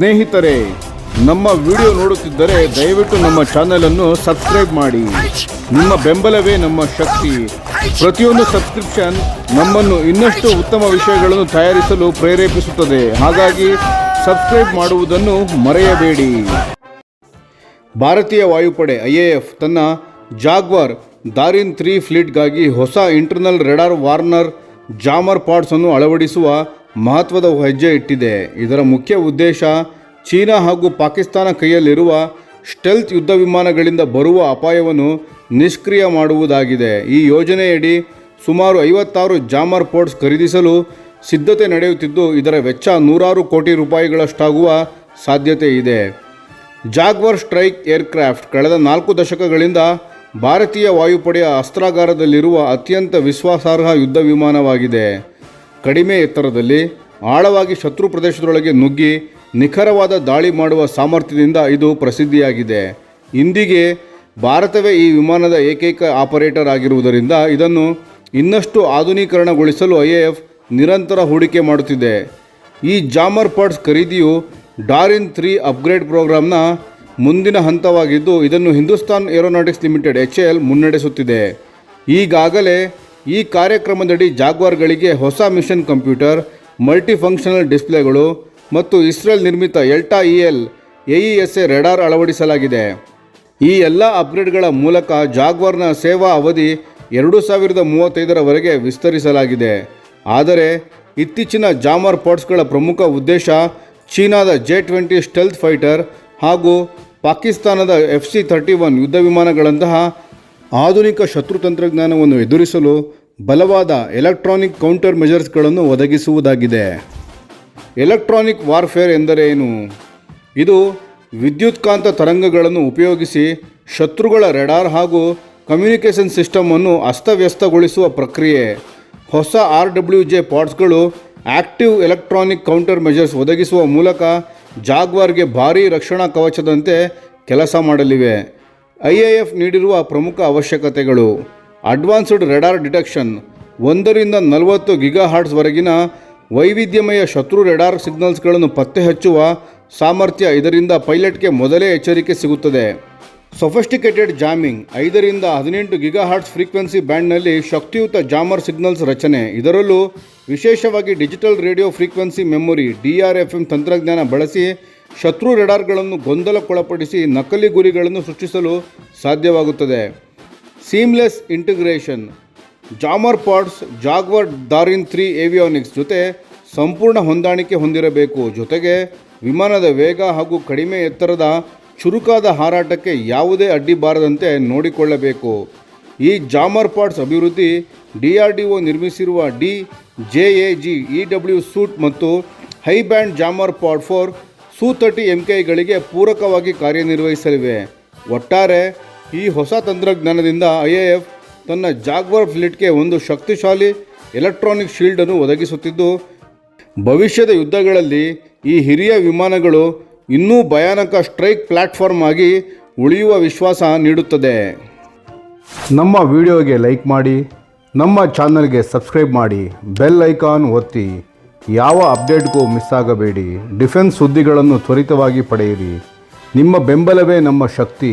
ಸ್ನೇಹಿತರೆ, ನಮ್ಮ ವಿಡಿಯೋ ನೋಡುತ್ತಿದ್ದರೆ ದಯವಿಟ್ಟು ನಮ್ಮ ಚಾನೆಲ್ ಅನ್ನು ಸಬ್ಸ್ಕ್ರೈಬ್ ಮಾಡಿ. ನಿಮ್ಮ ಬೆಂಬಲವೇ ನಮ್ಮ ಶಕ್ತಿ. ಪ್ರತಿಯೊಂದು ಸಬ್ಸ್ಕ್ರಿಪ್ಷನ್ ನಮ್ಮನ್ನು ಇನ್ನಷ್ಟು ಉತ್ತಮ ವಿಷಯಗಳನ್ನು ತಯಾರಿಸಲು ಪ್ರೇರೇಪಿಸುತ್ತದೆ. ಹಾಗಾಗಿ ಸಬ್ಸ್ಕ್ರೈಬ್ ಮಾಡುವುದನ್ನು ಮರೆಯಬೇಡಿ. ಭಾರತೀಯ ವಾಯುಪಡೆ ಐಎಎಫ್ ತನ್ನ ಜಾಗ್ವಾರ್ ದಾರಿನ್ ತ್ರೀ ಫ್ಲೀಟ್ಗಾಗಿ ಹೊಸ internal radar warner jammer pods ಅನ್ನು ಅಳವಡಿಸುವ ಮಹತ್ವದ ಹೆಜ್ಜೆ ಇಟ್ಟಿದೆ. ಇದರ ಮುಖ್ಯ ಉದ್ದೇಶ ಚೀನಾ ಹಾಗೂ ಪಾಕಿಸ್ತಾನ ಕೈಯಲ್ಲಿರುವ ಸ್ಟೆಲ್ತ್ ಯುದ್ಧ ವಿಮಾನಗಳಿಂದ ಬರುವ ಅಪಾಯವನ್ನು ನಿಷ್ಕ್ರಿಯ ಮಾಡುವುದಾಗಿದೆ. ಈ ಯೋಜನೆಯಡಿ ಸುಮಾರು ಐವತ್ತಾರು ಜಾಮರ್ ಪೋರ್ಟ್ಸ್ ಖರೀದಿಸಲು ಸಿದ್ಧತೆ ನಡೆಯುತ್ತಿದ್ದು, ಇದರ ವೆಚ್ಚ ನೂರಾರು ಕೋಟಿ ರೂಪಾಯಿಗಳಷ್ಟಾಗುವ ಸಾಧ್ಯತೆ ಇದೆ. ಜಾಗ್ವರ್ ಸ್ಟ್ರೈಕ್ ಏರ್ಕ್ರಾಫ್ಟ್ ಕಳೆದ ನಾಲ್ಕು ದಶಕಗಳಿಂದ ಭಾರತೀಯ ವಾಯುಪಡೆಯ ಅಸ್ತ್ರಾಗಾರದಲ್ಲಿರುವ ಅತ್ಯಂತ ವಿಶ್ವಾಸಾರ್ಹ ಯುದ್ಧ ವಿಮಾನವಾಗಿದೆ. ಕಡಿಮೆ ಎತ್ತರದಲ್ಲಿ ಆಳವಾಗಿ ಶತ್ರು ಪ್ರದೇಶದೊಳಗೆ ನುಗ್ಗಿ ನಿಖರವಾದ ದಾಳಿ ಮಾಡುವ ಸಾಮರ್ಥ್ಯದಿಂದ ಇದು ಪ್ರಸಿದ್ಧಿಯಾಗಿದೆ. ಇಂದಿಗೆ ಭಾರತವೇ ಈ ವಿಮಾನದ ಏಕೈಕ ಆಪರೇಟರ್ ಆಗಿರುವುದರಿಂದ ಇದನ್ನು ಇನ್ನಷ್ಟು ಆಧುನೀಕರಣಗೊಳಿಸಲು ಐಎಎಫ್ ನಿರಂತರ ಹೂಡಿಕೆ ಮಾಡುತ್ತಿದೆ. ಈ ಜಾಮರ್ ಪಾಡ್ಸ್ ಖರೀದಿಯು ಡಾರಿನ್ ತ್ರೀ ಅಪ್ಗ್ರೇಡ್ ಪ್ರೋಗ್ರಾಂನ ಮುಂದಿನ ಹಂತವಾಗಿದ್ದು ಇದನ್ನು Hindustan aeronautics limited H L ಮುನ್ನಡೆಸುತ್ತಿದೆ. ಈಗಾಗಲೇ ಈ ಕಾರ್ಯಕ್ರಮದಡಿ ಜಾಗ್ವಾರ್ಗಳಿಗೆ ಹೊಸ ಮಿಷನ್ ಕಂಪ್ಯೂಟರ್, ಮಲ್ಟಿಫಂಕ್ಷನಲ್ ಡಿಸ್ಪ್ಲೇಗಳು ಮತ್ತು ಇಸ್ರೇಲ್ ನಿರ್ಮಿತ Elta E L AESA radar ಅಳವಡಿಸಲಾಗಿದೆ. ಈ ಎಲ್ಲ ಅಪ್ಗ್ರೇಡ್ಗಳ ಮೂಲಕ ಜಾಗ್ವಾರ್ನ ಸೇವಾ ಅವಧಿ ಎರಡು ಸಾವಿರದ ಮೂವತ್ತೈದರವರೆಗೆ ವಿಸ್ತರಿಸಲಾಗಿದೆ. ಆದರೆ, ಇತ್ತೀಚಿನ ಜಾಮರ್ ಪಾಟ್ಸ್ಗಳ ಪ್ರಮುಖ ಉದ್ದೇಶ ಚೀನಾದ ಜೆ ಟ್ವೆಂಟಿ ಸ್ಟೆಲ್ತ್ ಫೈಟರ್ ಹಾಗೂ ಪಾಕಿಸ್ತಾನದ ಎಫ್ ಸಿ ಥರ್ಟಿ ಒನ್ ಯುದ್ಧ ವಿಮಾನಗಳಂತಹ ಆಧುನಿಕ ಶತ್ರು ತಂತ್ರಜ್ಞಾನವನ್ನು ಎದುರಿಸಲು ಬಲವಾದ ಎಲೆಕ್ಟ್ರಾನಿಕ್ ಕೌಂಟರ್ ಮೆಜರ್ಸ್ಗಳನ್ನು ಒದಗಿಸುವುದಾಗಿದೆ. ಎಲೆಕ್ಟ್ರಾನಿಕ್ ವಾರ್ಫೇರ್ ಎಂದರೇನು ಇದು ವಿದ್ಯುತ್ಕಾಂತ ತರಂಗಗಳನ್ನು ಉಪಯೋಗಿಸಿ ಶತ್ರುಗಳ ರೆಡಾರ್ ಹಾಗೂ ಕಮ್ಯುನಿಕೇಷನ್ ಸಿಸ್ಟಮನ್ನು ಅಸ್ತವ್ಯಸ್ತಗೊಳಿಸುವ ಪ್ರಕ್ರಿಯೆ. ಹೊಸ ಆರ್ ಡಬ್ಲ್ಯೂ ಜೆ ಪಾಡ್ಸ್ಗಳು ಆಕ್ಟಿವ್ ಎಲೆಕ್ಟ್ರಾನಿಕ್ ಕೌಂಟರ್ ಮೆಜರ್ಸ್ ಒದಗಿಸುವ ಮೂಲಕ ಜಾಗ್ವಾರ್ಗೆ ಭಾರೀ ರಕ್ಷಣಾ ಕವಚದಂತೆ ಕೆಲಸ ಮಾಡಲಿವೆ. ಐ ಎಫ್ ನೀಡಿರುವ ಪ್ರಮುಖ ಅವಶ್ಯಕತೆಗಳು. ಅಡ್ವಾನ್ಸ್ಡ್ ರೆಡಾರ್ ಡಿಟೆಕ್ಷನ್ ಒಂದರಿಂದ ನಲವತ್ತು ಗಿಗಾ ಹಾರ್ಟ್ಸ್ವರೆಗಿನ ವೈವಿಧ್ಯಮಯ ಶತ್ರು ರೆಡಾರ್ ಸಿಗ್ನಲ್ಸ್ಗಳನ್ನು ಪತ್ತೆ ಹಚ್ಚುವ ಸಾಮರ್ಥ್ಯ ಇದರಿಂದ ಪೈಲಟ್ಗೆ ಮೊದಲೇ ಎಚ್ಚರಿಕೆ ಸಿಗುತ್ತದೆ. ಸೊಫೆಸ್ಟಿಕೇಟೆಡ್ ಜಾಮಿಂಗ್ ಐದರಿಂದ ಹದಿನೆಂಟು ಗಿಗಾ ಹಾರ್ಟ್ಸ್ ಫ್ರೀಕ್ವೆನ್ಸಿ ಬ್ಯಾಂಡ್ನಲ್ಲಿ ಶಕ್ತಿಯುತ ಜಾಮರ್ ಸಿಗ್ನಲ್ಸ್ ರಚನೆ. ಇದರಲ್ಲೂ ವಿಶೇಷವಾಗಿ digital radio frequency memory D R F M ತಂತ್ರಜ್ಞಾನ ಬಳಸಿ ಶತ್ರು ರೆಡಾರ್ಗಳನ್ನು ಗೊಂದಲಕ್ಕೊಳಪಡಿಸಿ ನಕಲಿ ಗುರಿಗಳನ್ನು ಸೃಷ್ಟಿಸಲು ಸಾಧ್ಯವಾಗುತ್ತದೆ. Seamless integration jammer pods Jaguar DARIN three avionics ಜೊತೆ ಸಂಪೂರ್ಣ ಹೊಂದಾಣಿಕೆ ಹೊಂದಿರಬೇಕು. ಜೊತೆಗೆ ವಿಮಾನದ ವೇಗ ಹಾಗೂ ಕಡಿಮೆ ಎತ್ತರದ, ಚುರುಕಾದ ಹಾರಾಟಕ್ಕೆ ಯಾವುದೇ ಅಡ್ಡಿ ಬಾರದಂತೆ ನೋಡಿಕೊಳ್ಳಬೇಕು. ಈ ಜಾಮರ್ ಪಾಡ್ಸ್ ಅಭಿವೃದ್ಧಿ ಡಿ ಆರ್ ಡಿ ಒ ನಿರ್ಮಿಸಿರುವ D J A G E W suite ಮತ್ತು high band jammer pod for Suu thirty M ಕೆಗಳಿಗೆ ಪೂರಕವಾಗಿ ಕಾರ್ಯನಿರ್ವಹಿಸಲಿವೆ. ಒಟ್ಟಾರೆ ಈ ಹೊಸ ತಂತ್ರಜ್ಞಾನದಿಂದ ಐ ಎ ಎಫ್ ತನ್ನ ಜಾಗ್ವರ್ ಫ್ಲೀಟ್ಗೆ ಒಂದು ಶಕ್ತಿಶಾಲಿ ಎಲೆಕ್ಟ್ರಾನಿಕ್ ಶೀಲ್ಡನ್ನು ಒದಗಿಸುತ್ತಿದ್ದು, ಭವಿಷ್ಯದ ಯುದ್ಧಗಳಲ್ಲಿ ಈ ಹಿರಿಯ ವಿಮಾನಗಳು ಇನ್ನೂ ಭಯಾನಕ ಸ್ಟ್ರೈಕ್ ಪ್ಲ್ಯಾಟ್ಫಾರ್ಮ್ ಆಗಿ ಉಳಿಯುವ ವಿಶ್ವಾಸ ನೀಡುತ್ತದೆ. ನಮ್ಮ ವಿಡಿಯೋಗೆ ಲೈಕ್ ಮಾಡಿ, ನಮ್ಮ ಚಾನಲ್ಗೆ ಸಬ್ಸ್ಕ್ರೈಬ್ ಮಾಡಿ, ಬೆಲ್ ಐಕಾನ್ ಒತ್ತಿ. ಯಾವ ಅಪ್ಡೇಟ್ಗೂ ಮಿಸ್ ಆಗಬೇಡಿ. ಡಿಫೆನ್ಸ್ ಸುದ್ದಿಗಳನ್ನು ತ್ವರಿತವಾಗಿ ಪಡೆಯಿರಿ. ನಿಮ್ಮ ಬೆಂಬಲವೇ ನಮ್ಮ ಶಕ್ತಿ.